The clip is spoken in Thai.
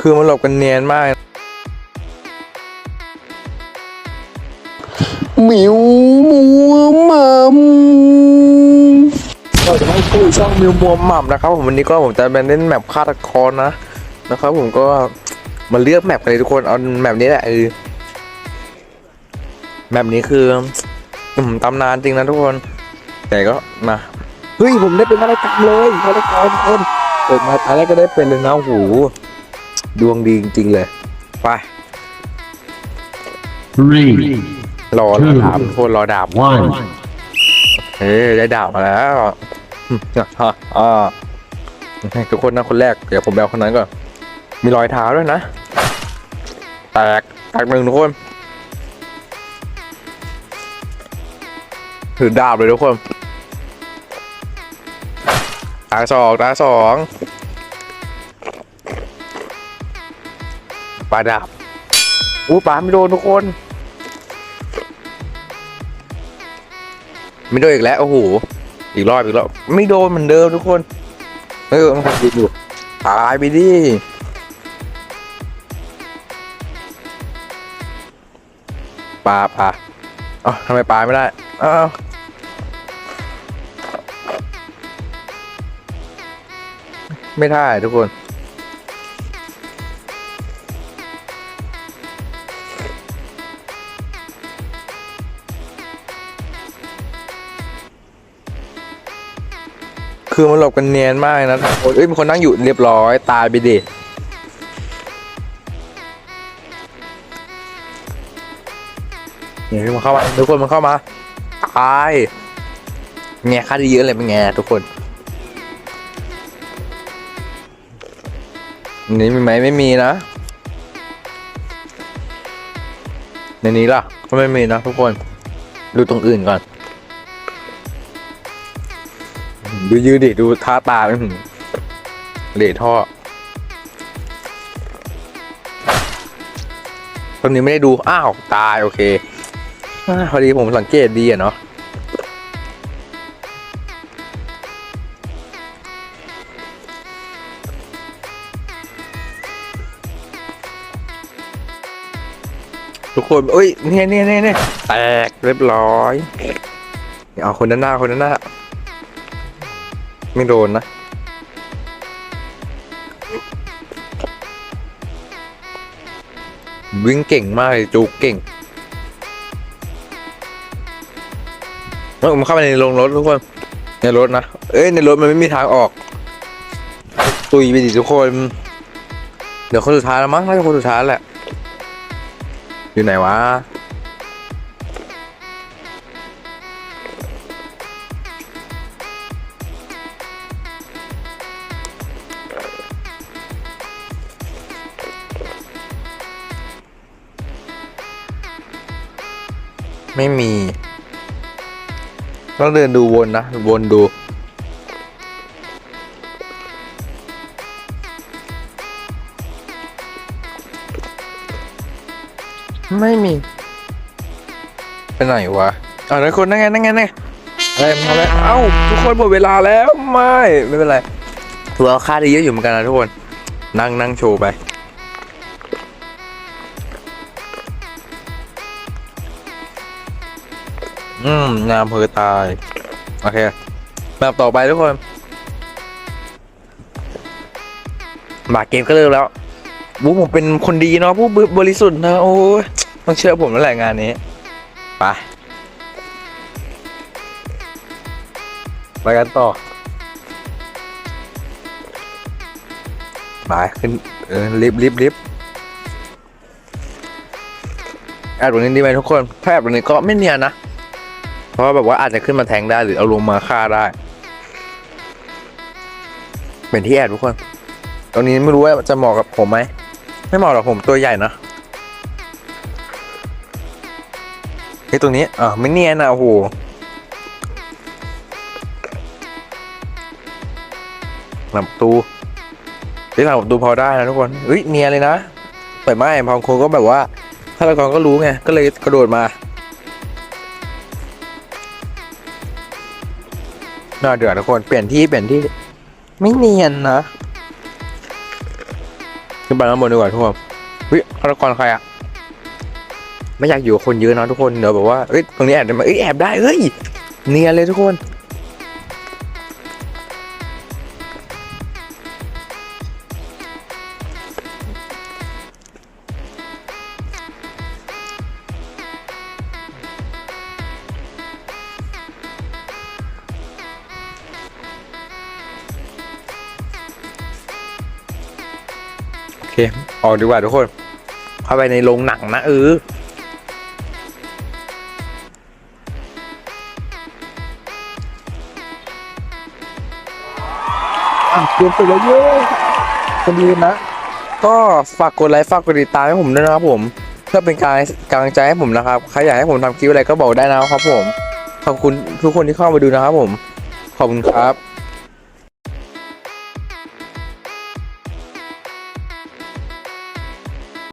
คือมันหลบกันเนียนมากหมิวมัวมัมเราจะไม่พูดช่องมิวมัวหม่ำนะครับผมวันนี้ก็ผมจะมาเล่นแมปฆาตกรนะนะครับผมก็มาเลือกแมปกันเลยทุกคนเอาแมปนี้แหละเออแมปนี้คืออืมตำนานจริงนะทุกคนแต่ก็มาเฮ้ยผมได้เป็นฆาตกรรมเลยฆาตกรทุกคนเปิดมาตาแรกก็ได้เป็นเลยนะโอ้โห ดวงดีจริงๆเลย ไป three รอรอดาบทุกคนรอดาบ one เฮ้ยได้ดาบมาแล้วอืมอะอ่าให้ทุกคนนะคนแรก เดี๋ยวผมแบลคนนั้นก่อน มีรอยเท้าด้วยนะ แตก แตกหนึ่งทุกคน ถือดาบเลยทุกคนตาสองตาสอง ปลาดาบอู้ปลาไม่โดนทุกคนไม่โดนอีกแล้วโอ้โหอีกรอบอีกรอบไม่โดนเหมือนเดิมทุกคนเออมันคงดีอยู่ตายไปดิปลาปลาเอ้าทำไมปลาไม่ได้เอ้าวไม่ได้ทุกคน คือมันหลบกันเนียนมากนะโอ้ยเอ้ยมีคนนั่งอยู่เรียบร้อยตายไปดิเนี่ยมันเข้ามาทุกคนมันเข้ามาตายแง่ค่าดีเยอะเลยเป็นไงทุกคนอันนี้มีไหมไม่มีนะในนี้ล่ะก็ไม่มีนะทุกคน ดูตรงอื่นก่อน ดูยืดดิดูท่าตาอื้อหือเหล่ท่อตอนนี้ไม่ได้ดู อ้าว ตาย โอเคอพอดีผมสังเกตดีอะเนาะทุกคนเอ้ยเนี่ยเนี่ยเนี่ยเนี่ยแตกเรียบร้อย เอาคนด้านหน้าคนด้านหน้า ไม่โดนนะ วิ่งเก่งมากเลยจูกเก่งเมื่อผมเข้าไปในโรงรถทุกคน ในรถนะ เอ้ยในรถมันไม่มีทางออก ตุยไปดิทุกคน เดี๋ยวคนสุดท้ายแล้วมั้งน่าจะคนสุดท้ายแหละ อยู่ไหนวะ ไม่มี ต้องเดินดูวนนะ วนดู ไม่มี ไปไหนวะอ่าทุกคนนั่งไงนั่งไงนั่งไงอะไรมาแล้วเอ้า ทุกคนหมดเวลาแล้ว ไม่ ไม่เป็นไรถือว่าค่าดีเยอะอยู่เหมือนกันนะทุกคน นั่งนั่งโชว์ไป อืมงามเพอตาย โอเค แบบต่อไปทุกคนบาเกมก็เริ่มแล้วบูผมเป็นคนดีเนาะผู้บริสุทธิ์นะโอ้ยต้องเชื่อผมแล้วแหละงานนี้ไปไปกันต่อไปขึ้นเออลิฟลิฟลิฟแอบตรงนี้ดีไหมทุกคนถ้าแอบตรงนี้ก็ไม่เนียนนะ ราะแบบว่าอาจจะขึ้นมาแทงได้หรือเอาลงมาฆ่าได้ เป็นที่แอบทุกคน ตรงนี้ไม่รู้ว่าจะเหมาะกับผมไหม ไม่เหมาะหรอกผมตัวใหญ่นะไอ้ตรงนี้อ่าไม่เนียนนะโอ้โหหลังประตูที่หลังประตูพอได้นะทุกคนเฮ้ยเนียนเลยนะแต่ไม่บางคนก็แบบว่าฆาตกรก็รู้ไง ก็เลยกระโดดมา น่าเดือดทุกคน เปลี่ยนที่เปลี่ยนที่ ไม่เนียนนะขึ้นไปข้านบนดีกว่าทุกคนวิฆาตกรใครอะไม่อยากอยู่คนเยอะนะทุกคนเดี๋ยวแบบว่าเอ้ยตรงนี้แอบได้ไหมเอ้ยแอบได้เอ้ยเนียนเลยทุกคน อเคออกดีกว่าทุกคน เข้าไปในโรงหนังนะเอออะเตรียมตัวแล้วเย้คนดีนะ ก็ฝากกดไลค์ฝากกดติดตามให้ผมด้วยนะครับผม เพื่อเป็นการกำลังใจให้ผมนะครับ ใครอยากให้ผมทำคลิปอะไรก็บอกได้นะครับผม ขอบคุณทุกคนที่เข้ามาดูนะครับผม ขอบคุณครับ